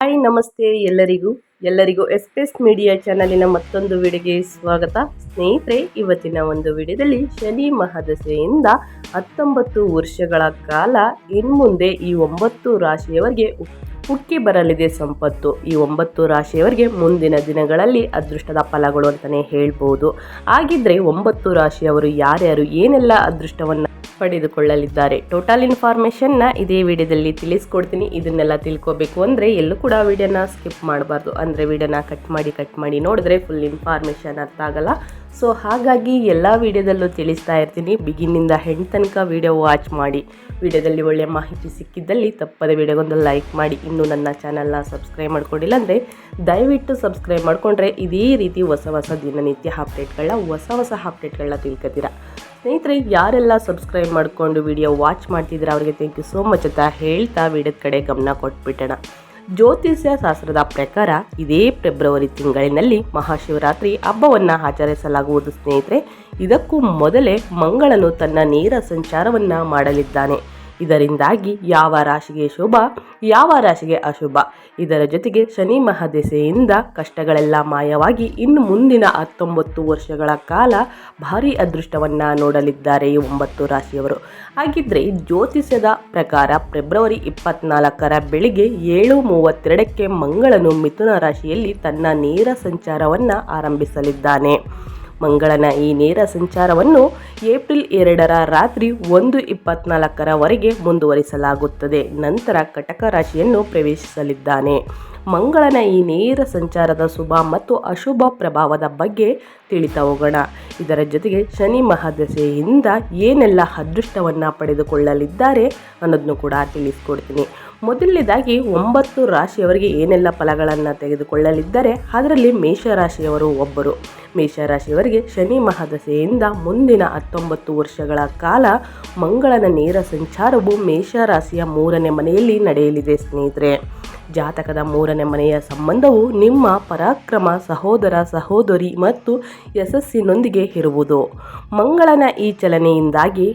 Hi, ನಮಸ್ತೆ ಎಲ್ಲರಿಗೂ. ಎಲ್ಲರಿಗೂ ಎಸ್ಪೆಸ್ ಮೀಡಿಯಾ ಚಾನಲಿನ ಮತ್ತೊಂದು ವಿಡಿಯೋಗೆ ಸ್ವಾಗತ. ಸ್ನೇಹಿತರೆ, ಇವತ್ತಿನ ಒಂದು ವಿಡಿಯೋದಲ್ಲಿ ಶನಿ ಮಹಾದಶೆಯಿಂದ ಹತ್ತೊಂಬತ್ತು ವರ್ಷಗಳ ಕಾಲ ಇನ್ಮುಂದೆ ಈ ಒಂಬತ್ತು ರಾಶಿಯವರಿಗೆ ಉಕ್ಕಿ ಬರಲಿದೆ ಸಂಪತ್ತು. ಈ ಒಂಬತ್ತು ರಾಶಿಯವರಿಗೆ ಮುಂದಿನ ದಿನಗಳಲ್ಲಿ ಅದೃಷ್ಟದ ಫಲಗಳು ಅಂತಲೇ ಹೇಳ್ಬೋದು. ಹಾಗಿದ್ರೆ ಒಂಬತ್ತು ರಾಶಿಯವರು ಯಾರ್ಯಾರು ಏನೆಲ್ಲ ಅದೃಷ್ಟವನ್ನು ಪಡೆದುಕೊಳ್ಳಲಿದ್ದಾರೆ? ಟೋಟಲ್ ಇನ್ಫಾರ್ಮೇಷನ್ನ ಇದೇ ವಿಡಿಯೋದಲ್ಲಿ ತಿಳಿಸ್ಕೊಡ್ತೀನಿ. ಇದನ್ನೆಲ್ಲ ತಿಳ್ಕೊಬೇಕು ಅಂದರೆ ಎಲ್ಲೂ ಕೂಡ ವಿಡಿಯೋನ ಸ್ಕಿಪ್ ಮಾಡಬಾರ್ದು. ಅಂದರೆ ವಿಡಿಯೋನ ಕಟ್ ಮಾಡಿ ಕಟ್ ಮಾಡಿ ನೋಡಿದ್ರೆ ಫುಲ್ ಇನ್ಫಾರ್ಮೇಷನ್ ಅರ್ಥ ಆಗಲ್ಲ. ಸೊ ಹಾಗಾಗಿ ಎಲ್ಲ ವಿಡಿಯೋದಲ್ಲೂ ತಿಳಿಸ್ತಾ ಇರ್ತೀನಿ. ಬಿಗಿನಿಂದ ಹೆಣ್ಣು ತನಕ ವಿಡಿಯೋ ವಾಚ್ ಮಾಡಿ. ವಿಡಿಯೋದಲ್ಲಿ ಒಳ್ಳೆಯ ಮಾಹಿತಿ ಸಿಕ್ಕಿದ್ದಲ್ಲಿ ತಪ್ಪದೆ ವಿಡಿಯೋಗೊಂದು ಲೈಕ್ ಮಾಡಿ. ಇನ್ನೂ ನನ್ನ ಚಾನಲ್ನ ಸಬ್ಸ್ಕ್ರೈಬ್ ಮಾಡ್ಕೊಂಡಿಲ್ಲ ಅಂದರೆ ದಯವಿಟ್ಟು ಸಬ್ಸ್ಕ್ರೈಬ್ ಮಾಡಿಕೊಂಡ್ರೆ ಇದೇ ರೀತಿ ಹೊಸ ಹೊಸ ದಿನನಿತ್ಯ ಅಪ್ಡೇಟ್ಗಳನ್ನ, ಹೊಸ ಹೊಸ ಅಪ್ಡೇಟ್ಗಳನ್ನ ತಿಳ್ಕೊತೀರಾ? ಸ್ನೇಹಿತರೆ, ಯಾರೆಲ್ಲ ಸಬ್ಸ್ಕ್ರೈಬ್ ಮಾಡಿಕೊಂಡು ವಿಡಿಯೋ ವಾಚ್ ಮಾಡ್ತಿದ್ರೆ ಅವರಿಗೆ ಥ್ಯಾಂಕ್ ಯು ಸೋ ಮಚ್ ಅಂತ ಹೇಳ್ತಾ ವಿಡಿಯೋದ ಕಡೆ ಗಮನ ಕೊಟ್ಬಿಟ್ಟಣ ಜ್ಯೋತಿಷ್ಯ ಶಾಸ್ತ್ರದ ಪ್ರಕಾರ ಇದೇ ಫೆಬ್ರವರಿ ತಿಂಗಳಿನಲ್ಲಿ ಮಹಾಶಿವರಾತ್ರಿ ಹಬ್ಬವನ್ನು ಆಚರಿಸಲಾಗುವುದು, ಸ್ನೇಹಿತರೆ. ಇದಕ್ಕೂ ಮೊದಲೇ ಮಂಗಳನು ತನ್ನ ನೇರ ಸಂಚಾರವನ್ನು ಮಾಡಲಿದ್ದಾನೆ. ಇದರಿಂದಾಗಿ ಯಾವ ರಾಶಿಗೆ ಶುಭ, ಯಾವ ರಾಶಿಗೆ ಅಶುಭ? ಇದರ ಜೊತೆಗೆ ಶನಿ ಮಹಾದೆಸೆಯಿಂದ ಕಷ್ಟಗಳೆಲ್ಲ ಮಾಯವಾಗಿ ಇನ್ನು ಮುಂದಿನ ಹತ್ತೊಂಬತ್ತು ವರ್ಷಗಳ ಕಾಲ ಭಾರಿ ಅದೃಷ್ಟವನ್ನು ನೋಡಲಿದ್ದಾರೆ ಈ ಒಂಬತ್ತು ರಾಶಿಯವರು. ಹಾಗಿದ್ರೆ ಜ್ಯೋತಿಷ್ಯದ ಪ್ರಕಾರ ಫೆಬ್ರವರಿ ಇಪ್ಪತ್ನಾಲ್ಕರ ಬೆಳಿಗ್ಗೆ ಏಳು ಮೂವತ್ತೆರಡಕ್ಕೆ ಮಂಗಳನು ಮಿಥುನ ರಾಶಿಯಲ್ಲಿ ತನ್ನ ನೇರ ಸಂಚಾರವನ್ನು ಆರಂಭಿಸಲಿದ್ದಾನೆ. ಮಂಗಳನ ಈ ನೇರ ಸಂಚಾರವನ್ನು ಏಪ್ರಿಲ್ ಎರಡರ ರಾತ್ರಿ ಒಂದು ಇಪ್ಪತ್ನಾಲ್ಕರವರೆಗೆ ಮುಂದುವರಿಸಲಾಗುತ್ತದೆ. ನಂತರ ಕಟಕ ರಾಶಿಯನ್ನು ಪ್ರವೇಶಿಸಲಿದ್ದಾನೆ. ಮಂಗಳನ ಈ ನೇರ ಸಂಚಾರದ ಶುಭ ಮತ್ತು ಅಶುಭ ಪ್ರಭಾವದ ಬಗ್ಗೆ ತಿಳಿತಾ ಹೋಗೋಣ. ಇದರ ಜೊತೆಗೆ ಶನಿ ಮಹಾದಶೆಯಿಂದ ಏನೆಲ್ಲ ಅದೃಷ್ಟವನ್ನು ಪಡೆದುಕೊಳ್ಳಲಿದ್ದಾರೆ ಅನ್ನೋದನ್ನು ಕೂಡ ತಿಳಿಸ್ಕೊಡ್ತೀನಿ. ಮೊದಲನೇದಾಗಿ ಒಂಬತ್ತು ರಾಶಿಯವರಿಗೆ ಏನೆಲ್ಲ ಫಲಗಳನ್ನು ತೆಗೆದುಕೊಳ್ಳಲಿದ್ದಾರೆ, ಅದರಲ್ಲಿ ಮೇಷರಾಶಿಯವರು ಒಬ್ಬರು. ಮೇಷರಾಶಿಯವರಿಗೆ ಶನಿ ಮಹಾದಶೆಯಿಂದ ಮುಂದಿನ ಹತ್ತೊಂಬತ್ತು ವರ್ಷಗಳ ಕಾಲ ಮಂಗಳನ ನೇರ ಸಂಚಾರವು ಮೇಷರಾಶಿಯ ಮೂರನೇ ಮನೆಯಲ್ಲಿ ನಡೆಯಲಿದೆ ಸ್ನೇಹಿತರೆ. ಜಾತಕದ ಮೂರನೇ ಮನೆಯ ಸಂಬಂಧವು ನಿಮ್ಮ ಪರಾಕ್ರಮ, ಸಹೋದರ, ಸಹೋದರಿ ಮತ್ತು ಯಶಸ್ಸಿನೊಂದಿಗೆ ಇರುವುದು. ಮಂಗಳನ ಈ ಚಲನೆಯಿಂದಾಗಿ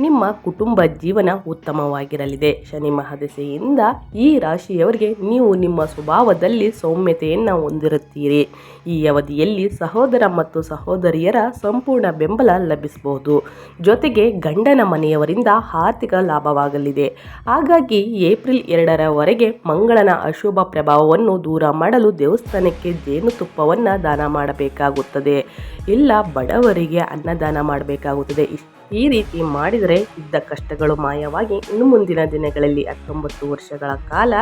ನಿಮ್ಮ ಕುಟುಂಬ ಜೀವನ ಉತ್ತಮವಾಗಿರಲಿದೆ. ಶನಿ ಮಹದಸೆಯಿಂದ ಈ ರಾಶಿಯವರಿಗೆ ನೀವು ನಿಮ್ಮ ಸ್ವಭಾವದಲ್ಲಿ ಸೌಮ್ಯತೆಯನ್ನು ಹೊಂದಿರುತ್ತೀರಿ. ಈ ಅವಧಿಯಲ್ಲಿ ಸಹೋದರ ಮತ್ತು ಸಹೋದರಿಯರ ಸಂಪೂರ್ಣ ಬೆಂಬಲ ಲಭಿಸಬಹುದು. ಜೊತೆಗೆ ಗಂಡನ ಮನೆಯವರಿಂದ ಆರ್ಥಿಕ ಲಾಭವಾಗಲಿದೆ. ಹಾಗಾಗಿ ಏಪ್ರಿಲ್ ಎರಡರವರೆಗೆ ಮಂಗಳನ ಅಶುಭ ಪ್ರಭಾವವನ್ನು ದೂರ ಮಾಡಲು ದೇವಸ್ಥಾನಕ್ಕೆ ಜೇನುತುಪ್ಪವನ್ನು ದಾನ ಮಾಡಬೇಕಾಗುತ್ತದೆ. ಇಲ್ಲ ಬಡವರಿಗೆ ಅನ್ನದಾನ ಮಾಡಬೇಕಾಗುತ್ತದೆ. ಇಷ್ಟು ಈ ರೀತಿ ಮಾಡಿದರೆ ಇದ್ದ ಕಷ್ಟಗಳು ಮಾಯವಾಗಿ ಇನ್ನು ಮುಂದಿನ ದಿನಗಳಲ್ಲಿ ಹತ್ತೊಂಬತ್ತು ವರ್ಷಗಳ ಕಾಲ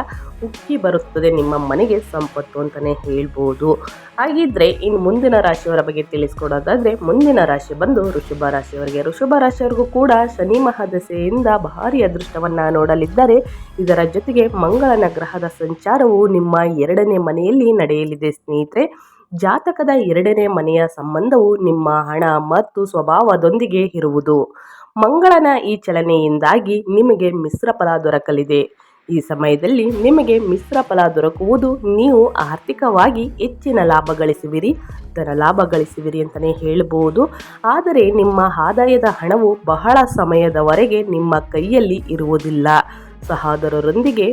ಉಕ್ಕಿ ಬರುತ್ತದೆ ನಿಮ್ಮ ಮನೆಗೆ ಸಂಪತ್ತು ಅಂತಲೇ ಹೇಳ್ಬೋದು. ಹಾಗಿದ್ರೆ ಇನ್ನು ಮುಂದಿನ ರಾಶಿಯವರ ಬಗ್ಗೆ ತಿಳಿಸ್ಕೊಡೋದಾದರೆ ಮುಂದಿನ ರಾಶಿ ಬಂದು ಋಷಭ ರಾಶಿಯವರಿಗೆ. ಋಷಭ ರಾಶಿಯವರಿಗೂ ಕೂಡ ಶನಿ ಮಹಾದಶೆಯಿಂದ ಭಾರಿ ಅದೃಷ್ಟವನ್ನು ನೋಡಲಿದ್ದಾರೆ. ಇದರ ಜೊತೆಗೆ ಮಂಗಳನ ಗ್ರಹದ ಸಂಚಾರವು ನಿಮ್ಮ ಎರಡನೇ ಮನೆಯಲ್ಲಿ ನಡೆಯಲಿದೆ ಸ್ನೇಹಿತರೆ. ಜಾತಕದ ಎರಡನೇ ಮನೆಯ ಸಂಬಂಧವು ನಿಮ್ಮ ಹಣ ಮತ್ತು ಸ್ವಭಾವದೊಂದಿಗೆ ಇರುವುದು. ಮಂಗಳನ ಈ ಚಲನೆಯಿಂದಾಗಿ ನಿಮಗೆ ಮಿಶ್ರ ಫಲ ದೊರಕಲಿದೆ. ಈ ಸಮಯದಲ್ಲಿ ನಿಮಗೆ ಮಿಶ್ರ ಫಲ ದೊರಕುವುದು ನೀವು ಆರ್ಥಿಕವಾಗಿ ಹೆಚ್ಚಿನ ಲಾಭ ಗಳಿಸುವಿರಿ, ಧನ ಲಾಭ ಗಳಿಸುವಿರಿ ಅಂತಲೇ ಹೇಳಬಹುದು ಆದರೆ ನಿಮ್ಮ ಆದಾಯದ ಹಣವು ಬಹಳ ಸಮಯದವರೆಗೆ ನಿಮ್ಮ ಕೈಯಲ್ಲಿ ಇರುವುದಿಲ್ಲ. ಸಹೋದರರೊಂದಿಗೆ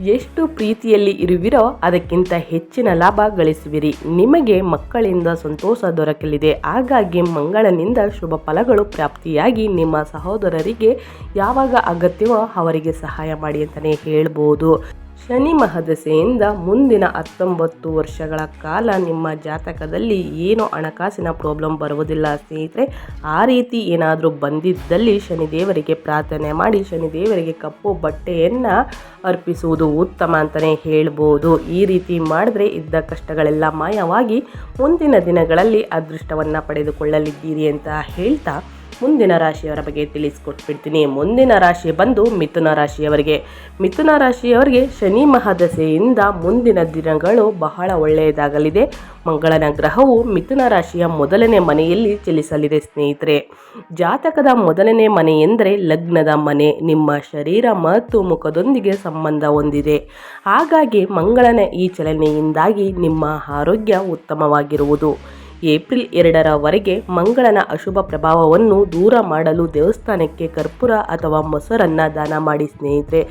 ಎಷ್ಟು ಪ್ರೀತಿಯಲ್ಲಿ ಇರುವಿರೋ ಅದಕ್ಕಿಂತ ಹೆಚ್ಚಿನ ಲಾಭ ಗಳಿಸುವಿರಿ. ನಿಮಗೆ ಮಕ್ಕಳಿಂದ ಸಂತೋಷ ದೊರಕಲಿದೆ. ಹಾಗಾಗಿ ಮಂಗಳನಿಂದ ಶುಭ ಫಲಗಳು ಪ್ರಾಪ್ತಿಯಾಗಿ ನಿಮ್ಮ ಸಹೋದರರಿಗೆ ಯಾವಾಗ ಅಗತ್ಯವೋ ಅವರಿಗೆ ಸಹಾಯ ಮಾಡಿ ಅಂತಲೇ ಹೇಳ್ಬೋದು. ಶನಿ ಮಹದಸೆಯಿಂದ ಮುಂದಿನ ಹತ್ತೊಂಬತ್ತು ವರ್ಷಗಳ ಕಾಲ ನಿಮ್ಮ ಜಾತಕದಲ್ಲಿ ಏನು ಹಣಕಾಸಿನ ಪ್ರಾಬ್ಲಮ್ ಬರುವುದಿಲ್ಲ ಸ್ನೇಹಿತರೆ? ಆ ರೀತಿ ಏನಾದರೂ ಬಂದಿದ್ದಲ್ಲಿ ಶನಿದೇವರಿಗೆ ಪ್ರಾರ್ಥನೆ ಮಾಡಿ ಶನಿದೇವರಿಗೆ ಕಪ್ಪು ಬಟ್ಟೆಯನ್ನು ಅರ್ಪಿಸುವುದು ಉತ್ತಮ ಅಂತಲೇ ಹೇಳ್ಬೋದು. ಈ ರೀತಿ ಮಾಡಿದ್ರೆ ಇದ್ದ ಕಷ್ಟಗಳೆಲ್ಲ ಮಾಯವಾಗಿ ಮುಂದಿನ ದಿನಗಳಲ್ಲಿ ಅದೃಷ್ಟವನ್ನು ಪಡೆದುಕೊಳ್ಳಲಿದ್ದೀರಿ ಅಂತ ಹೇಳ್ತಾ ಮುಂದಿನ ರಾಶಿಯವರ ಬಗ್ಗೆ ತಿಳಿಸ್ಕೊಟ್ಬಿಡ್ತೀನಿ. ಮುಂದಿನ ರಾಶಿ ಬಂದು ಮಿಥುನ ರಾಶಿಯವರಿಗೆ. ಮಿಥುನ ರಾಶಿಯವರಿಗೆ ಶನಿ ಮಹಾದಶೆಯಿಂದ ಮುಂದಿನ ದಿನಗಳು ಬಹಳ ಒಳ್ಳೆಯದಾಗಲಿದೆ. ಮಂಗಳನ ಗ್ರಹವು ಮಿಥುನ ರಾಶಿಯ ಮೊದಲನೇ ಮನೆಯಲ್ಲಿ ಚಲಿಸಲಿದೆ ಸ್ನೇಹಿತರೆ. ಜಾತಕದ ಮೊದಲನೇ ಮನೆ ಎಂದರೆ ಲಗ್ನದ ಮನೆ. ನಿಮ್ಮ ಶರೀರ ಮತ್ತು ಮುಖದೊಂದಿಗೆ ಸಂಬಂಧ ಹೊಂದಿದೆ. ಹಾಗಾಗಿ ಮಂಗಳನ ಈ ಚಲನೆಯಿಂದಾಗಿ ನಿಮ್ಮ ಆರೋಗ್ಯ ಉತ್ತಮವಾಗಿರುವುದು. ಏಪ್ರಿಲ್ ಎರಡರವರೆಗೆ ಮಂಗಳನ ಅಶುಭ ಪ್ರಭಾವವನ್ನು ದೂರ ಮಾಡಲು ದೇವಸ್ಥಾನಕ್ಕೆ ಕರ್ಪೂರ ಅಥವಾ ಮೊಸರನ್ನ ದಾನ ಮಾಡಿ ಸ್ನೇಹಿತರೆ.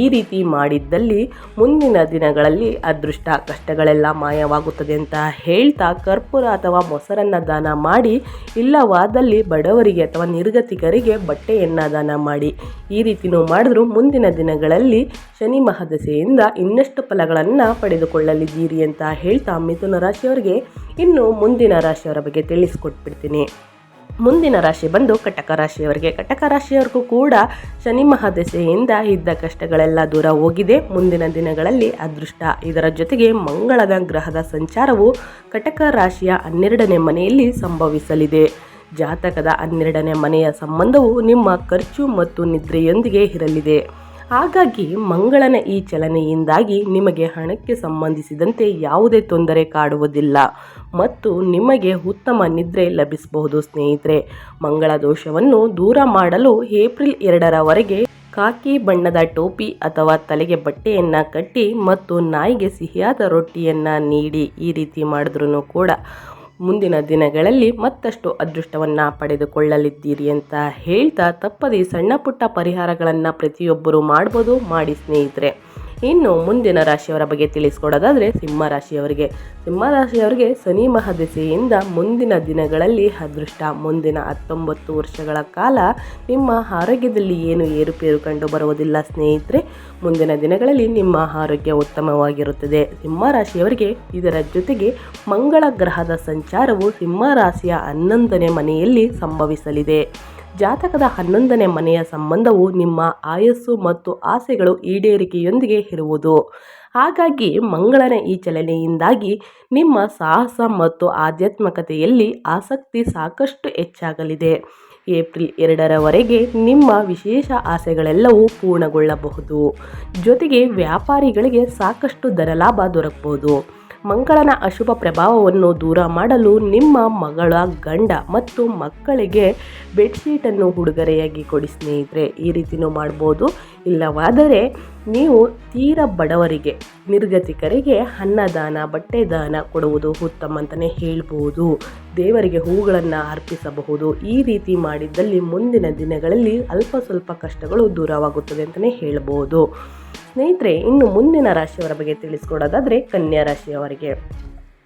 ಈ ರೀತಿ ಮಾಡಿದ್ದಲ್ಲಿ ಮುಂದಿನ ದಿನಗಳಲ್ಲಿ ಅದೃಷ್ಟ ಕಷ್ಟಗಳೆಲ್ಲ ಮಾಯವಾಗುತ್ತದೆ ಅಂತ ಹೇಳ್ತಾ ಕರ್ಪೂರ ಅಥವಾ ಮೊಸರನ್ನ ದಾನ ಮಾಡಿ, ಇಲ್ಲವಾದಲ್ಲಿ ಬಡವರಿಗೆ ಅಥವಾ ನಿರ್ಗತಿಕರಿಗೆ ಬಟ್ಟೆಯನ್ನು ದಾನ ಮಾಡಿ. ಈ ರೀತಿನೂ ಮಾಡಿದ್ರು ಮುಂದಿನ ದಿನಗಳಲ್ಲಿ ಶನಿ ಮಹದಸೆಯಿಂದ ಇನ್ನಷ್ಟು ಫಲಗಳನ್ನು ಪಡೆದುಕೊಳ್ಳಲಿದ್ದೀರಿ ಅಂತ ಹೇಳ್ತಾ ಮಿಥುನ ರಾಶಿಯವರಿಗೆ. ಇನ್ನು ಮುಂದಿನ ರಾಶಿಯವರ ಬಗ್ಗೆ ತಿಳಿಸ್ಕೊಟ್ಬಿಡ್ತೀನಿ. ಮುಂದಿನ ರಾಶಿ ಬಂದು ಕಟಕ ರಾಶಿಯವರಿಗೆ. ಕಟಕ ರಾಶಿಯವರಿಗೂ ಕೂಡ ಶನಿ ಮಹಾದಶೆಯಿಂದ ಇದ್ದ ಕಷ್ಟಗಳೆಲ್ಲ ದೂರ ಹೋಗಿದೆ. ಮುಂದಿನ ದಿನಗಳಲ್ಲಿ ಅದೃಷ್ಟ. ಇದರ ಜೊತೆಗೆ ಮಂಗಳದ ಗ್ರಹದ ಸಂಚಾರವು ಕಟಕ ರಾಶಿಯ ಹನ್ನೆರಡನೇ ಮನೆಯಲ್ಲಿ ಸಂಭವಿಸಲಿದೆ. ಜಾತಕದ ಹನ್ನೆರಡನೇ ಮನೆಯ ಸಂಬಂಧವು ನಿಮ್ಮ ಖರ್ಚು ಮತ್ತು ನಿದ್ರೆಯೊಂದಿಗೆ ಇರಲಿದೆ. ಹಾಗಾಗಿ ಮಂಗಳನ ಈ ಚಲನೆಯಿಂದಾಗಿ ನಿಮಗೆ ಹಣಕ್ಕೆ ಸಂಬಂಧಿಸಿದಂತೆ ಯಾವುದೇ ತೊಂದರೆ ಕಾಡುವುದಿಲ್ಲ ಮತ್ತು ನಿಮಗೆ ಉತ್ತಮ ನಿದ್ರೆ ಲಭಿಸಬಹುದು, ಸ್ನೇಹಿತರೆ. ಮಂಗಳ ದೋಷವನ್ನು ದೂರ ಮಾಡಲು ಏಪ್ರಿಲ್ ಎರಡರವರೆಗೆ ಕಾಕಿ ಬಣ್ಣದ ಟೋಪಿ ಅಥವಾ ತಲೆಗೆ ಬಟ್ಟೆಯನ್ನು ಕಟ್ಟಿ ಮತ್ತು ನಾಯಿಗೆ ಸಿಹಿಯಾದ ರೊಟ್ಟಿಯನ್ನು ನೀಡಿ ಈ ರೀತಿ ಮಾಡಿದ್ರೂ ಕೂಡ ಮುಂದಿನ ದಿನಗಳಲ್ಲಿ ಮತ್ತಷ್ಟು ಅದೃಷ್ಟವನ್ನು ಪಡೆದುಕೊಳ್ಳಲಿದ್ದೀರಿ ಅಂತ ಹೇಳ್ತಾ ತಪ್ಪದೇ ಸಣ್ಣ ಪುಟ್ಟ ಪರಿಹಾರಗಳನ್ನು ಪ್ರತಿಯೊಬ್ಬರು ಮಾಡ್ಬೋದು, ಮಾಡಿ ಸ್ನೇಹಿತರೆ. ಇನ್ನು ಮುಂದಿನ ರಾಶಿಯವರ ಬಗ್ಗೆ ತಿಳಿಸ್ಕೊಡೋದಾದರೆ ಸಿಂಹ ರಾಶಿಯವರಿಗೆ. ಸಿಂಹ ರಾಶಿಯವರಿಗೆ ಶನಿ ಮಹಾದಶೆಯಿಂದ ಮುಂದಿನ ದಿನಗಳಲ್ಲಿ ಅದೃಷ್ಟ. ಮುಂದಿನ ಹತ್ತೊಂಬತ್ತು ವರ್ಷಗಳ ಕಾಲ ನಿಮ್ಮ ಆರೋಗ್ಯದಲ್ಲಿ ಏನು ಏರುಪೇರು ಕಂಡು ಬರುವುದಿಲ್ಲ ಸ್ನೇಹಿತರೆ. ಮುಂದಿನ ದಿನಗಳಲ್ಲಿ ನಿಮ್ಮ ಆರೋಗ್ಯ ಉತ್ತಮವಾಗಿರುತ್ತದೆ. ಸಿಂಹ ರಾಶಿಯವರಿಗೆ ಇದರ ಜೊತೆಗೆ ಮಂಗಳ ಗ್ರಹದ ಸಂಚಾರವು ಸಿಂಹ ರಾಶಿಯ ಹನ್ನೊಂದನೇ ಮನೆಯಲ್ಲಿ ಸಂಭವಿಸಲಿದೆ. ಜಾತಕದ ಹನ್ನೊಂದನೇ ಮನೆಯ ಸಂಬಂಧವು ನಿಮ್ಮ ಆಯಸ್ಸು ಮತ್ತು ಆಸೆಗಳು ಈಡೇರಿಕೆಯೊಂದಿಗೆ ಇರುವುದು. ಹಾಗಾಗಿ ಮಂಗಳನ ಈ ಚಲನೆಯಿಂದಾಗಿ ನಿಮ್ಮ ಸಾಹಸ ಮತ್ತು ಆಧ್ಯಾತ್ಮಿಕತೆಯಲ್ಲಿ ಆಸಕ್ತಿ ಸಾಕಷ್ಟು ಹೆಚ್ಚಾಗಲಿದೆ. ಏಪ್ರಿಲ್ ಎರಡರವರೆಗೆ ನಿಮ್ಮ ವಿಶೇಷ ಆಸೆಗಳೆಲ್ಲವೂ ಪೂರ್ಣಗೊಳ್ಳಬಹುದು. ಜೊತೆಗೆ ವ್ಯಾಪಾರಿಗಳಿಗೆ ಸಾಕಷ್ಟು ಧನಲಾಭ ದೊರಕಬಹುದು. ಮಂಗಳನ ಅಶುಭ ಪ್ರಭಾವವನ್ನು ದೂರ ಮಾಡಲು ನಿಮ್ಮ ಮಗಳ ಗಂಡ ಮತ್ತು ಮಕ್ಕಳಿಗೆ ಬೆಡ್ಶೀಟನ್ನು ಉಡುಗೊರೆಯಾಗಿ ಕೊಡಿ ಸ್ನೇಹಿತರೆ. ಈ ರೀತಿಯೂ ಮಾಡ್ಬೋದು. ಇಲ್ಲವಾದರೆ ನೀವು ತೀರ ಬಡವರಿಗೆ, ನಿರ್ಗತಿಕರಿಗೆ ಅನ್ನದಾನ ಬಟ್ಟೆ ದಾನ ಕೊಡುವುದು ಉತ್ತಮ ಅಂತಲೇ ಹೇಳ್ಬೋದು. ದೇವರಿಗೆ ಹೂಗಳನ್ನು ಅರ್ಪಿಸಬಹುದು. ಈ ರೀತಿ ಮಾಡಿದ್ದಲ್ಲಿ ಮುಂದಿನ ದಿನಗಳಲ್ಲಿ ಅಲ್ಪ ಸ್ವಲ್ಪ ಕಷ್ಟಗಳು ದೂರವಾಗುತ್ತದೆ ಅಂತಲೇ ಹೇಳ್ಬೋದು. ಸ್ನೇಹಿತರೆ, ಇನ್ನು ಮುಂದಿನ ರಾಶಿಯವರ ಬಗ್ಗೆ ತಿಳಿಸ್ಕೊಡೋದಾದರೆ ಕನ್ಯಾ ರಾಶಿಯವರಿಗೆ.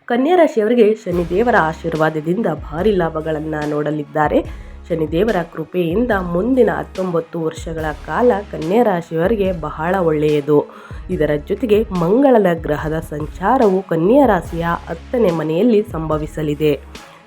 ಕನ್ಯಾ ರಾಶಿಯವರಿಗೆ ಶನಿದೇವರ ಆಶೀರ್ವಾದದಿಂದ ಭಾರಿ ಲಾಭಗಳನ್ನು ನೋಡಲಿದ್ದಾರೆ. ಶನಿದೇವರ ಕೃಪೆಯಿಂದ ಮುಂದಿನ ಹತ್ತೊಂಬತ್ತು ವರ್ಷಗಳ ಕಾಲ ಕನ್ಯಾ ರಾಶಿಯವರಿಗೆ ಬಹಳ ಒಳ್ಳೆಯದು. ಇದರ ಜೊತೆಗೆ ಮಂಗಳನ ಗ್ರಹದ ಸಂಚಾರವು ಕನ್ಯಾ ರಾಶಿಯ ಹತ್ತನೇ ಮನೆಯಲ್ಲಿ ಸಂಭವಿಸಲಿದೆ.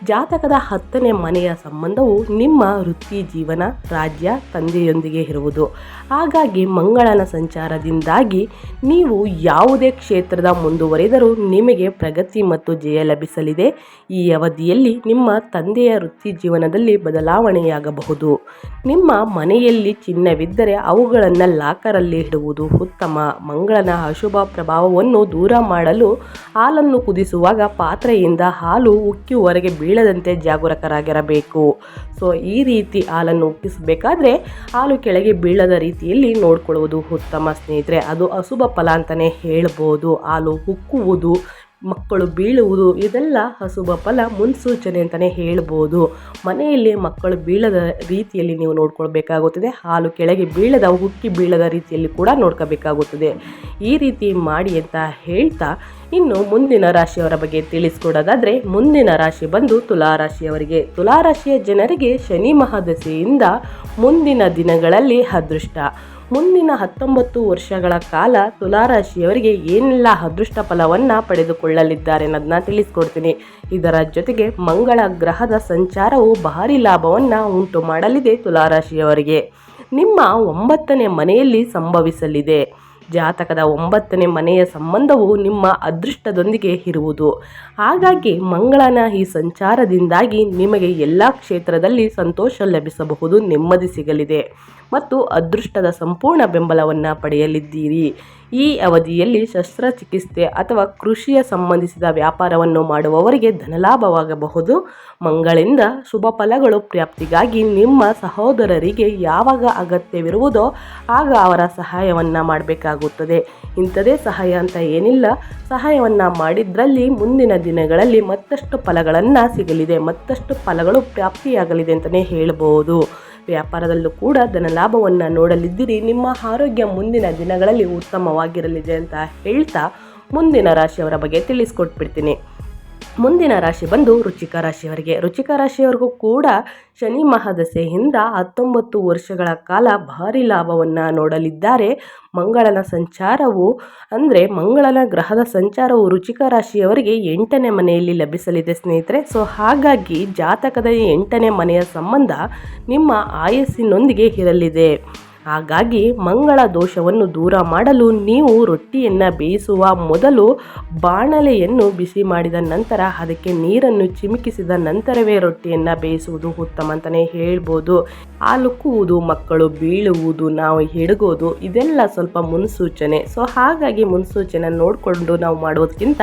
ಜಾತಕದ ಹತ್ತನೇ ಮನೆಯ ಸಂಬಂಧವು ನಿಮ್ಮ ವೃತ್ತಿ ಜೀವನ, ರಾಜ್ಯ, ತಂದೆಯೊಂದಿಗೆ ಇರುವುದು. ಹಾಗಾಗಿ ಮಂಗಳನ ಸಂಚಾರದಿಂದಾಗಿ ನೀವು ಯಾವುದೇ ಕ್ಷೇತ್ರದ ಮುಂದುವರೆದರೂ ನಿಮಗೆ ಪ್ರಗತಿ ಮತ್ತು ಜಯ ಲಭಿಸಲಿದೆ. ಈ ಅವಧಿಯಲ್ಲಿ ನಿಮ್ಮ ತಂದೆಯ ವೃತ್ತಿ ಜೀವನದಲ್ಲಿ ಬದಲಾವಣೆಯಾಗಬಹುದು. ನಿಮ್ಮ ಮನೆಯಲ್ಲಿ ಚಿನ್ನವಿದ್ದರೆ ಅವುಗಳನ್ನು ಲಾಕರಲ್ಲಿ ಇಡುವುದು ಉತ್ತಮ. ಮಂಗಳನ ಅಶುಭ ಪ್ರಭಾವವನ್ನು ದೂರ ಮಾಡಲು ಹಾಲನ್ನು ಕುದಿಸುವಾಗ ಪಾತ್ರೆಯಿಂದ ಹಾಲು ಉಕ್ಕಿ ಹೊರಗೆ ಬೀಳದಂತೆ ಜಾಗರೂಕರಾಗಿರಬೇಕು. ಸೊ ಈ ರೀತಿ ಹಾಲನ್ನು ಉಕ್ಕಿಸಬೇಕಾದ್ರೆ ಹಾಲು ಕೆಳಗೆ ಬೀಳದ ರೀತಿಯಲ್ಲಿ ನೋಡಿಕೊಳ್ಳುವುದು ಉತ್ತಮ ಸ್ನೇಹಿತರೆ. ಅದು ಅಶುಭ ಫಲ ಅಂತಲೇ ಹೇಳ್ಬೋದು. ಹಾಲು ಉಕ್ಕುವುದು ಮಕ್ಕಳು ಬೀಳುವುದು ಇದೆಲ್ಲ ಅಶುಭ ಫಲ ಮುನ್ಸೂಚನೆ ಅಂತಲೇ ಹೇಳ್ಬೋದು. ಮನೆಯಲ್ಲಿ ಮಕ್ಕಳು ಬೀಳದ ರೀತಿಯಲ್ಲಿ ನೀವು ನೋಡ್ಕೊಳ್ಬೇಕಾಗುತ್ತದೆ. ಹಾಲು ಕೆಳಗೆ ಬೀಳದ ಹುಕ್ಕಿ ಬೀಳದ ರೀತಿಯಲ್ಲಿ ಕೂಡ ನೋಡ್ಕೋಬೇಕಾಗುತ್ತದೆ ಈ ರೀತಿ ಮಾಡಿ ಅಂತ ಹೇಳ್ತಾ ಇನ್ನು ಮುಂದಿನ ರಾಶಿಯವರ ಬಗ್ಗೆ ತಿಳಿಸ್ಕೊಡೋದಾದರೆ, ಮುಂದಿನ ರಾಶಿ ಬಂದು ತುಲಾರಾಶಿಯವರಿಗೆ. ತುಲಾರಾಶಿಯ ಜನರಿಗೆ ಶನಿ ಮಹಾದಶೆಯಿಂದ ಮುಂದಿನ ದಿನಗಳಲ್ಲಿ ಅದೃಷ್ಟ. ಮುಂದಿನ ಹತ್ತೊಂಬತ್ತು ವರ್ಷಗಳ ಕಾಲ ತುಲಾರಾಶಿಯವರಿಗೆ ಏನೆಲ್ಲ ಅದೃಷ್ಟ ಫಲವನ್ನು ಪಡೆದುಕೊಳ್ಳಲಿದ್ದಾರೆ ಅನ್ನೋದನ್ನ ತಿಳಿಸ್ಕೊಡ್ತೀನಿ. ಇದರ ಜೊತೆಗೆ ಮಂಗಳ ಗ್ರಹದ ಸಂಚಾರವು ಭಾರಿ ಲಾಭವನ್ನು ಉಂಟು ಮಾಡಲಿದೆ ತುಲಾರಾಶಿಯವರಿಗೆ. ನಿಮ್ಮ ಒಂಬತ್ತನೇ ಮನೆಯಲ್ಲಿ ಸಂಭವಿಸಲಿದೆ. ಜಾತಕದ ಒಂಬತ್ತನೇ ಮನೆಯ ಸಂಬಂಧವು ನಿಮ್ಮ ಅದೃಷ್ಟದೊಂದಿಗೆ ಇರುವುದು. ಹಾಗಾಗಿ ಮಂಗಳನ ಈ ಸಂಚಾರದಿಂದಾಗಿ ನಿಮಗೆ ಎಲ್ಲ ಕ್ಷೇತ್ರದಲ್ಲಿ ಸಂತೋಷ ಲಭಿಸಬಹುದು, ನೆಮ್ಮದಿ ಸಿಗಲಿದೆ. ಮತ್ತು ಅದೃಷ್ಟದ ಸಂಪೂರ್ಣ ಬೆಂಬಲವನ್ನು ಪಡೆಯಲಿದ್ದೀರಿ. ಈ ಅವಧಿಯಲ್ಲಿ ಶಸ್ತ್ರಚಿಕಿತ್ಸೆ ಅಥವಾ ಕೃಷಿಯ ಸಂಬಂಧಿಸಿದ ವ್ಯಾಪಾರವನ್ನು ಮಾಡುವವರಿಗೆ ಧನಲಾಭವಾಗಬಹುದು. ಮಂಗಳಿಂದ ಶುಭ ಫಲಗಳು ಪ್ರಾಪ್ತಿಗಾಗಿ ನಿಮ್ಮ ಸಹೋದರರಿಗೆ ಯಾವಾಗ ಅಗತ್ಯವಿರುವುದೋ ಆಗ ಅವರ ಸಹಾಯವನ್ನು ಮಾಡಬೇಕಾಗುತ್ತದೆ. ಇಂಥದೇ ಸಹಾಯ ಅಂತ ಏನಿಲ್ಲ. ಸಹಾಯವನ್ನು ಮಾಡಿದ್ರಲ್ಲಿ ಮುಂದಿನ ದಿನಗಳಲ್ಲಿ ಮತ್ತಷ್ಟು ಫಲಗಳನ್ನು ಸಿಗಲಿದೆ. ಮತ್ತಷ್ಟು ಫಲಗಳು ಪ್ರಾಪ್ತಿಯಾಗಲಿದೆ ಅಂತಲೇ ಹೇಳ್ಬೋದು. ವ್ಯಾಪಾರದಲ್ಲೂ ಕೂಡ ಧನಲಾಭವನ್ನು ನೋಡಲಿದ್ದೀರಿ. ನಿಮ್ಮ ಆರೋಗ್ಯ ಮುಂದಿನ ದಿನಗಳಲ್ಲಿ ಉತ್ತಮವಾಗಿರಲಿದೆ ಅಂತ ಹೇಳ್ತಾ ಮುಂದಿನ ರಾಶಿಯವರ ಬಗ್ಗೆ ತಿಳಿಸ್ಕೊಟ್ಬಿಡ್ತೀನಿ. ಮುಂದಿನ ರಾಶಿ ಬಂದು ರುಚಿಕ ರಾಶಿಯವರಿಗೆ. ರುಚಿಕ ರಾಶಿಯವರಿಗೂ ಕೂಡ ಶನಿ ಮಹಾದಶೆಯಿಂದ ಹತ್ತೊಂಬತ್ತು ವರ್ಷಗಳ ಕಾಲ ಭಾರಿ ಲಾಭವನ್ನು ನೋಡಲಿದ್ದಾರೆ. ಮಂಗಳನ ಸಂಚಾರವು ಅಂದರೆ ಮಂಗಳನ ಗ್ರಹದ ಸಂಚಾರವು ರುಚಿಕ ರಾಶಿಯವರಿಗೆ ಎಂಟನೇ ಮನೆಯಲ್ಲಿ ಲಭಿಸಲಿದೆ ಸ್ನೇಹಿತರೆ. ಸೊ ಹಾಗಾಗಿ ಜಾತಕದ ಎಂಟನೇ ಮನೆಯ ಸಂಬಂಧ ನಿಮ್ಮ ಆಯಸ್ಸಿನೊಂದಿಗೆ ಇರಲಿದೆ. ಹಾಗಾಗಿ ಮಂಗಳ ದೋಷವನ್ನು ದೂರ ಮಾಡಲು ನೀವು ರೊಟ್ಟಿಯನ್ನು ಬೇಯಿಸುವ ಮೊದಲು ಬಾಣಲೆಯನ್ನು ಬಿಸಿ ಮಾಡಿದ ನಂತರ ಅದಕ್ಕೆ ನೀರನ್ನು ಚಿಮುಕಿಸಿದ ನಂತರವೇ ರೊಟ್ಟಿಯನ್ನು ಬೇಯಿಸುವುದು ಉತ್ತಮ ಅಂತಲೇ ಹೇಳ್ಬೋದು. ಹಾಲುಕ್ಕುವುದು ಮಕ್ಕಳು ಬೀಳುವುದು, ನಾವು ಹಿಡಗೋದು ಇದೆಲ್ಲ ಸ್ವಲ್ಪ ಮುನ್ಸೂಚನೆ. ಸೊ ಹಾಗಾಗಿ ಮುನ್ಸೂಚನೆ ನೋಡಿಕೊಂಡು ನಾವು ಮಾಡೋದಕ್ಕಿಂತ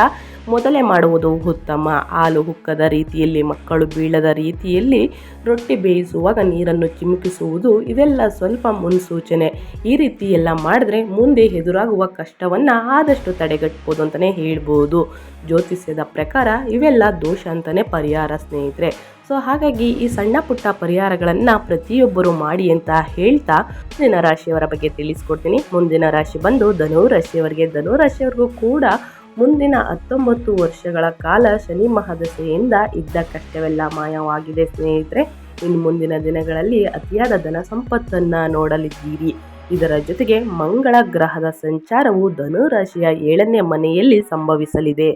ಮೊದಲೇ ಮಾಡುವುದು ಉತ್ತಮ. ಹಾಲು ಹುಕ್ಕದ ರೀತಿಯಲ್ಲಿ, ಮಕ್ಕಳು ಬೀಳದ ರೀತಿಯಲ್ಲಿ ರೊಟ್ಟಿ ಬೇಯಿಸುವಾಗ ನೀರನ್ನು ಚಿಮುಕಿಸುವುದು, ಇದೆಲ್ಲ ಸ್ವಲ್ಪ ಮುನ್ಸೂಚನೆ. ಈ ರೀತಿ ಎಲ್ಲ ಮಾಡಿದ್ರೆ ಮುಂದೆ ಎದುರಾಗುವ ಕಷ್ಟವನ್ನು ಆದಷ್ಟು ತಡೆಗಟ್ಬೋದು ಅಂತಲೇ ಹೇಳ್ಬೋದು. ಜ್ಯೋತಿಷ್ಯದ ಪ್ರಕಾರ ಇವೆಲ್ಲ ದೋಷ ಅಂತಲೇ ಪರಿಹಾರ ಸ್ನೇಹಿತರೆ. ಸೊ ಹಾಗಾಗಿ ಈ ಸಣ್ಣ ಪುಟ್ಟ ಪರಿಹಾರಗಳನ್ನು ಪ್ರತಿಯೊಬ್ಬರು ಮಾಡಿ ಅಂತ ಹೇಳ್ತಾ ಮುಂದಿನ ರಾಶಿಯವರ ಬಗ್ಗೆ ತಿಳಿಸ್ಕೊಡ್ತೀನಿ. ಮುಂದಿನ ರಾಶಿ ಬಂದು ಧನು ರಾಶಿಯವರಿಗೆ ಧನು ರಾಶಿಯವರಿಗೂ ಕೂಡ ಮುಂದಿನ ಹತ್ತೊಂಬತ್ತು ವರ್ಷಗಳ ಕಾಲ ಶನಿ ಮಹಾದಶೆಯಿಂದ ಇದ್ದ ಕಷ್ಟವೆಲ್ಲ ಮಾಯವಾಗಿದೆ ಸ್ನೇಹಿತರೆ. ಇನ್ನು ಮುಂದಿನ ದಿನಗಳಲ್ಲಿ ಅತಿಯಾದ ಧನ ಸಂಪತ್ತನ್ನು ನೋಡಲಿದ್ದೀರಿ. ಇದರ ಜೊತೆಗೆ ಮಂಗಳ ಗ್ರಹದ ಸಂಚಾರವು ಧನುರಾಶಿಯ ಏಳನೇ ಮನೆಯಲ್ಲಿ ಸಂಭವಿಸಲಿದೆ.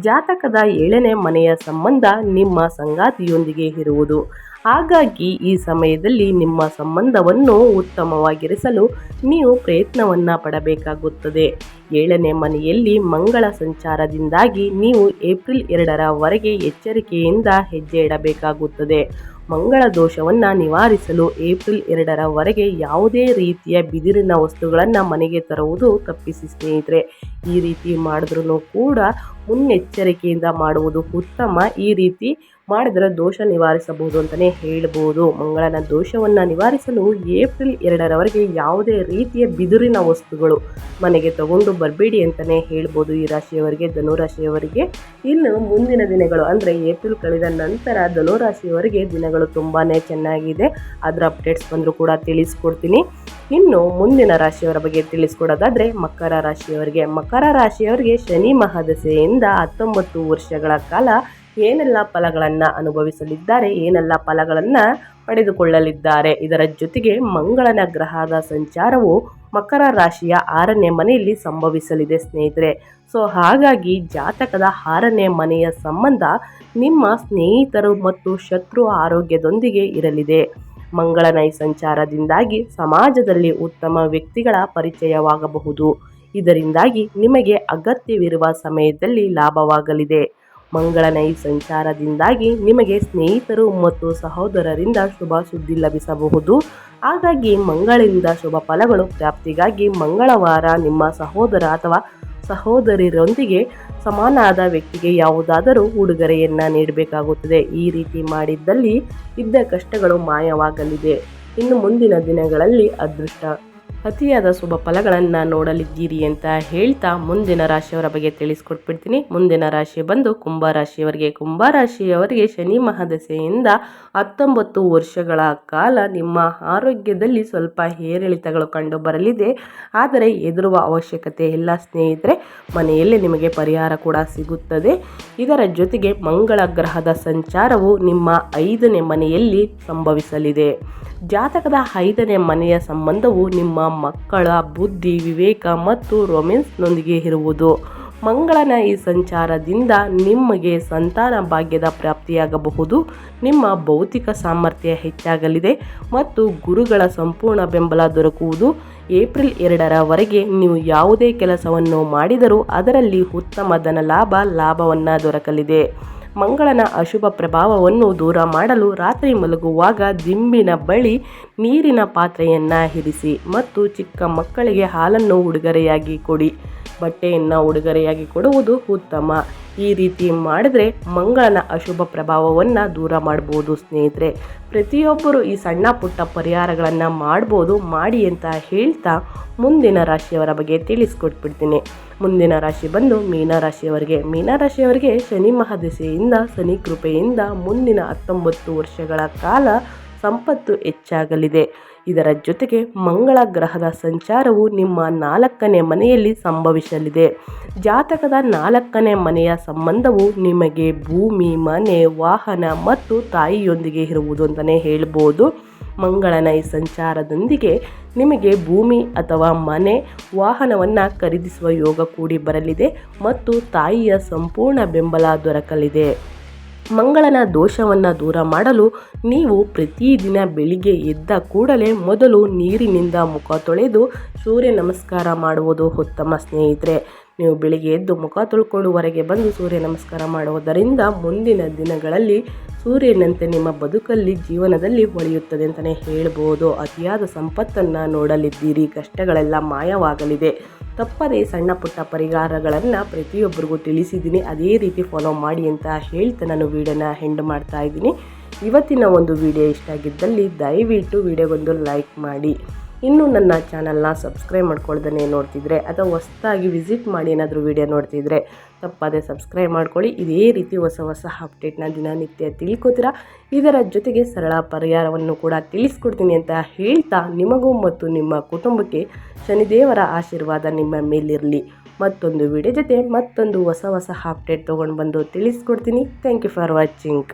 ಜಾತಕದ ಏಳನೇ ಮನೆಯ ಸಂಬಂಧ ನಿಮ್ಮ ಸಂಗಾತಿಯೊಂದಿಗೆ ಇರುವುದು. ಹಾಗಾಗಿ ಈ ಸಮಯದಲ್ಲಿ ನಿಮ್ಮ ಸಂಬಂಧವನ್ನು ಉತ್ತಮವಾಗಿರಿಸಲು ನೀವು ಪ್ರಯತ್ನವನ್ನು ಪಡಬೇಕಾಗುತ್ತದೆ. ಏಳನೇ ಮನೆಯಲ್ಲಿ ಮಂಗಳ ಸಂಚಾರದಿಂದಾಗಿ ನೀವು ಏಪ್ರಿಲ್ ಎರಡರವರೆಗೆ ಎಚ್ಚರಿಕೆಯಿಂದ ಹೆಜ್ಜೆ ಇಡಬೇಕಾಗುತ್ತದೆ. ಮಂಗಳ ದೋಷವನ್ನು ನಿವಾರಿಸಲು ಏಪ್ರಿಲ್ ಎರಡರವರೆಗೆ ಯಾವುದೇ ರೀತಿಯ ಬಿದಿರಿನ ವಸ್ತುಗಳನ್ನು ಮನೆಗೆ ತರುವುದು ತಪ್ಪಿಸಿ ಸ್ನೇಹಿತರೆ. ಈ ರೀತಿ ಮಾಡಿದ್ರೂ ಕೂಡ ಮುನ್ನೆಚ್ಚರಿಕೆಯಿಂದ ಮಾಡುವುದು ಉತ್ತಮ. ಈ ರೀತಿ ಮಾಡಿದರೆ ದೋಷ ನಿವಾರಿಸಬಹುದು ಅಂತಲೇ ಹೇಳ್ಬೋದು. ಮಂಗಳನ ದೋಷವನ್ನು ನಿವಾರಿಸಲು ಏಪ್ರಿಲ್ ಎರಡರವರೆಗೆ ಯಾವುದೇ ರೀತಿಯ ಬಿದಿರಿನ ವಸ್ತುಗಳು ಮನೆಗೆ ತಗೊಂಡು ಬರಬೇಡಿ ಅಂತಲೇ ಹೇಳ್ಬೋದು ಈ ರಾಶಿಯವರಿಗೆ, ಧನುರಾಶಿಯವರಿಗೆ. ಇನ್ನು ಮುಂದಿನ ದಿನಗಳು ಅಂದರೆ ಏಪ್ರಿಲ್ ಕಳೆದ ನಂತರ ಧನುರಾಶಿಯವರಿಗೆ ದಿನಗಳು ತುಂಬಾ ಚೆನ್ನಾಗಿದೆ. ಅದರ ಅಪ್ಡೇಟ್ಸ್ ಬಂದರೂ ಕೂಡ ತಿಳಿಸ್ಕೊಡ್ತೀನಿ. ಇನ್ನು ಮುಂದಿನ ರಾಶಿಯವರ ಬಗ್ಗೆ ತಿಳಿಸ್ಕೊಡೋದಾದರೆ ಮಕರ ರಾಶಿಯವರಿಗೆ. ಮಕರ ರಾಶಿಯವರಿಗೆ ಶನಿ ಮಹಾದಸೆಯಿಂದ ಹತ್ತೊಂಬತ್ತು ವರ್ಷಗಳ ಕಾಲ ಏನೆಲ್ಲ ಫಲಗಳನ್ನು ಅನುಭವಿಸಲಿದ್ದಾರೆ, ಏನೆಲ್ಲ ಫಲಗಳನ್ನು ಪಡೆದುಕೊಳ್ಳಲಿದ್ದಾರೆ, ಇದರ ಜೊತೆಗೆ ಮಂಗಳನ ಗ್ರಹದ ಸಂಚಾರವು ಮಕರ ರಾಶಿಯ ಆರನೇ ಮನೆಯಲ್ಲಿ ಸಂಭವಿಸಲಿದೆ ಸ್ನೇಹಿತರೆ. ಸೊ ಹಾಗಾಗಿ ಜಾತಕದ ಆರನೇ ಮನೆಯ ಸಂಬಂಧ ನಿಮ್ಮ ಸ್ನೇಹಿತರು ಮತ್ತು ಶತ್ರು ಆರೋಗ್ಯದೊಂದಿಗೆ ಇರಲಿದೆ. ಮಂಗಳನ ಈ ಸಂಚಾರದಿಂದಾಗಿ ಸಮಾಜದಲ್ಲಿ ಉತ್ತಮ ವ್ಯಕ್ತಿಗಳ ಪರಿಚಯವಾಗಬಹುದು. ಇದರಿಂದಾಗಿ ನಿಮಗೆ ಅಗತ್ಯವಿರುವ ಸಮಯದಲ್ಲಿ ಲಾಭವಾಗಲಿದೆ. ಮಂಗಳನ ಸಂಚಾರದಿಂದಾಗಿ ನಿಮಗೆ ಸ್ನೇಹಿತರು ಮತ್ತು ಸಹೋದರರಿಂದ ಶುಭ ಸುದ್ದಿ ಲಭಿಸಬಹುದು. ಹಾಗಾಗಿ ಮಂಗಳಿಂದ ಶುಭ ಫಲಗಳು ಪ್ರಾಪ್ತಿಗಾಗಿ ಮಂಗಳವಾರ ನಿಮ್ಮ ಸಹೋದರ ಅಥವಾ ಸಹೋದರಿರೊಂದಿಗೆ ಸಮಾನಾದ ವ್ಯಕ್ತಿಗೆ ಯಾವುದಾದರೂ ಉಡುಗೊರೆಯನ್ನು ನೀಡಬೇಕಾಗುತ್ತದೆ. ಈ ರೀತಿ ಮಾಡಿದ್ದಲ್ಲಿ ಇದ್ದ ಕಷ್ಟಗಳು ಮಾಯವಾಗಲಿದೆ. ಇನ್ನು ಮುಂದಿನ ದಿನಗಳಲ್ಲಿ ಅದೃಷ್ಟ ಅತಿಯಾದ ಶುಭ ಫಲಗಳನ್ನು ನೋಡಲಿದ್ದೀರಿ ಅಂತ ಹೇಳ್ತಾ ಮುಂದಿನ ರಾಶಿಯವರ ಬಗ್ಗೆ ತಿಳಿಸ್ಕೊಟ್ಬಿಡ್ತೀನಿ. ಮುಂದಿನ ರಾಶಿ ಬಂದು ಕುಂಭ ರಾಶಿಯವರಿಗೆ ಕುಂಭ ರಾಶಿಯವರಿಗೆ ಶನಿ ಮಹಾದಶೆಯಿಂದ ಹತ್ತೊಂಬತ್ತು ವರ್ಷಗಳ ಕಾಲ ನಿಮ್ಮ ಆರೋಗ್ಯದಲ್ಲಿ ಸ್ವಲ್ಪ ಏರಿಳಿತಗಳು ಕಂಡು ಬರಲಿದೆ. ಆದರೆ ಎದುರುವ ಅವಶ್ಯಕತೆ ಇಲ್ಲ ಸ್ನೇಹಿತರೆ, ಮನೆಯಲ್ಲಿ ನಿಮಗೆ ಪರಿಹಾರ ಕೂಡ ಸಿಗುತ್ತದೆ. ಇದರ ಜೊತೆಗೆ ಮಂಗಳ ಗ್ರಹದ ಸಂಚಾರವು ನಿಮ್ಮ ಐದನೇ ಮನೆಯಲ್ಲಿ ಸಂಭವಿಸಲಿದೆ. ಜಾತಕದ ಐದನೇ ಮನೆಯ ಸಂಬಂಧವು ನಿಮ್ಮ ಮಕ್ಕಳ ಬುದ್ಧಿ, ವಿವೇಕ ಮತ್ತು ರೊಮ್ಯಾನ್ಸ್ನೊಂದಿಗೆ ಇರುವುದು. ಮಂಗಳನ ಈ ಸಂಚಾರದಿಂದ ನಿಮಗೆ ಸಂತಾನ ಭಾಗ್ಯದ ಪ್ರಾಪ್ತಿಯಾಗಬಹುದು. ನಿಮ್ಮ ಭೌತಿಕ ಸಾಮರ್ಥ್ಯ ಹೆಚ್ಚಾಗಲಿದೆ ಮತ್ತು ಗುರುಗಳ ಸಂಪೂರ್ಣ ಬೆಂಬಲ ದೊರಕುವುದು. ಏಪ್ರಿಲ್ ಎರಡರವರೆಗೆ ನೀವು ಯಾವುದೇ ಕೆಲಸವನ್ನು ಮಾಡಿದರೂ ಅದರಲ್ಲಿ ಉತ್ತಮ ಧನ ಲಾಭ ಲಾಭವನ್ನು ದೊರಕಲಿದೆ. ಮಂಗಳನ ಅಶುಭ ಪ್ರಭಾವವನ್ನು ದೂರ ಮಾಡಲು ರಾತ್ರಿ ಮಲಗುವಾಗ ದಿಂಬಿನ ಬಳಿ ನೀರಿನ ಪಾತ್ರೆಯನ್ನು ಇರಿಸಿ ಮತ್ತು ಚಿಕ್ಕ ಮಕ್ಕಳಿಗೆ ಹಾಲನ್ನು ಉಡುಗೊರೆಯಾಗಿ ಕೊಡಿ. ಬಟ್ಟೆಯನ್ನು ಉಡುಗೊರೆಯಾಗಿ ಕೊಡುವುದು ಉತ್ತಮ. ಈ ರೀತಿ ಮಾಡಿದ್ರೆ ಮಂಗಳನ ಅಶುಭ ಪ್ರಭಾವವನ್ನು ದೂರ ಮಾಡ್ಬೋದು ಸ್ನೇಹಿತರೆ. ಪ್ರತಿಯೊಬ್ಬರು ಈ ಸಣ್ಣ ಪುಟ್ಟ ಪರಿಹಾರಗಳನ್ನು ಮಾಡ್ಬೋದು, ಮಾಡಿ ಅಂತ ಹೇಳ್ತಾ ಮುಂದಿನ ರಾಶಿಯವರ ಬಗ್ಗೆ ತಿಳಿಸ್ಕೊಟ್ಬಿಡ್ತೀನಿ. ಮುಂದಿನ ರಾಶಿ ಬಂದು ಮೀನರಾಶಿಯವರಿಗೆ ಮೀನರಾಶಿಯವರಿಗೆ ಶನಿ ಮಹಾದಶೆಯಿಂದ ಶನಿ ಕೃಪೆಯಿಂದ ಮುಂದಿನ ಹತ್ತೊಂಬತ್ತು ವರ್ಷಗಳ ಕಾಲ ಸಂಪತ್ತು ಹೆಚ್ಚಾಗಲಿದೆ. ಇದರ ಜೊತೆಗೆ ಮಂಗಳ ಗ್ರಹದ ಸಂಚಾರವು ನಿಮ್ಮ ನಾಲ್ಕನೇ ಮನೆಯಲ್ಲಿ ಸಂಭವಿಸಲಿದೆ. ಜಾತಕದ ನಾಲ್ಕನೇ ಮನೆಯ ಸಂಬಂಧವು ನಿಮಗೆ ಭೂಮಿ, ಮನೆ, ವಾಹನ ಮತ್ತು ತಾಯಿಯೊಂದಿಗೆ ಇರುವುದು ಅಂತಲೇ ಹೇಳ್ಬೋದು. ಮಂಗಳನ ಈ ಸಂಚಾರದೊಂದಿಗೆ ನಿಮಗೆ ಭೂಮಿ ಅಥವಾ ಮನೆ, ವಾಹನವನ್ನು ಖರೀದಿಸುವ ಯೋಗ ಕೂಡಿ ಬರಲಿದೆ ಮತ್ತು ತಾಯಿಯ ಸಂಪೂರ್ಣ ಬೆಂಬಲ ದೊರಕಲಿದೆ. ಮಂಗಳನ ದೋಷವನ್ನು ದೂರ ಮಾಡಲು ನೀವು ಪ್ರತಿದಿನ ಬೆಳಿಗ್ಗೆ ಎದ್ದ ಕೂಡಲೇ ಮೊದಲು ನೀರಿನಿಂದ ಮುಖ ತೊಳೆದು ಸೂರ್ಯ ನಮಸ್ಕಾರ ಮಾಡುವುದು ಉತ್ತಮ ಸ್ನೇಹಿತರೆ. ನೀವು ಬೆಳಿಗ್ಗೆ ಎದ್ದು ಮುಖ ತೊಳ್ಕೊಳ್ಳುವವರೆಗೆ ಬಂದು ಸೂರ್ಯ ನಮಸ್ಕಾರ ಮಾಡುವುದರಿಂದ ಮುಂದಿನ ದಿನಗಳಲ್ಲಿ ಸೂರ್ಯನಂತೆ ನಿಮ್ಮ ಬದುಕಲ್ಲಿ ಜೀವನದಲ್ಲಿ ಹೊಳೆಯುತ್ತದೆ ಅಂತಲೇ ಹೇಳ್ಬೋದು. ಅತಿಯಾದ ಸಂಪತ್ತನ್ನು ನೋಡಲಿದ್ದೀರಿ. ಕಷ್ಟಗಳೆಲ್ಲ ಮಾಯವಾಗಲಿದೆ. ತಪ್ಪದೇ ಸಣ್ಣ ಪುಟ್ಟ ಪರಿಹಾರಗಳನ್ನು ಪ್ರತಿಯೊಬ್ಬರಿಗೂ ತಿಳಿಸಿದ್ದೀನಿ. ಅದೇ ರೀತಿ ಫಾಲೋ ಮಾಡಿ ಅಂತ ಹೇಳ್ತಾ ನಾನು ವೀಡಿಯೋನ ಹೆಂಡ್ ಮಾಡ್ತಾ ಇದ್ದೀನಿ. ಇವತ್ತಿನ ಒಂದು ವಿಡಿಯೋ ಇಷ್ಟ ಆಗಿದ್ದಲ್ಲಿ ದಯವಿಟ್ಟು ವಿಡಿಯೋಗೊಂದು ಲೈಕ್ ಮಾಡಿ. ಇನ್ನೂ ನನ್ನ ಚಾನಲ್ನ ಸಬ್ಸ್ಕ್ರೈಬ್ ಮಾಡ್ಕೊಳ್ದೇ ನೋಡ್ತಿದ್ರೆ ಅಥವಾ ಹೊಸದಾಗಿ ವಿಸಿಟ್ ಮಾಡಿ ಏನಾದರೂ ವಿಡಿಯೋ ನೋಡ್ತಿದ್ರೆ ತಪ್ಪದೆ ಸಬ್ಸ್ಕ್ರೈಬ್ ಮಾಡ್ಕೊಳ್ಳಿ. ಇದೇ ರೀತಿ ಹೊಸ ಹೊಸ ಅಪ್ಡೇಟ್ನ ದಿನನಿತ್ಯ ತಿಳ್ಕೊತೀರಾ? ಇದರ ಜೊತೆಗೆ ಸರಳ ಪರಿಹಾರವನ್ನು ಕೂಡ ತಿಳಿಸ್ಕೊಡ್ತೀನಿ ಅಂತ ಹೇಳ್ತಾ ನಿಮಗೂ ಮತ್ತು ನಿಮ್ಮ ಕುಟುಂಬಕ್ಕೆ ಶನಿದೇವರ ಆಶೀರ್ವಾದ ನಿಮ್ಮ ಮೇಲಿರಲಿ. ಮತ್ತೊಂದು ವಿಡಿಯೋ ಜೊತೆ ಮತ್ತೊಂದು ಹೊಸ ಹೊಸ ಅಪ್ಡೇಟ್ ತೊಗೊಂಡು ಬಂದು ತಿಳಿಸ್ಕೊಡ್ತೀನಿ. Thank you for watching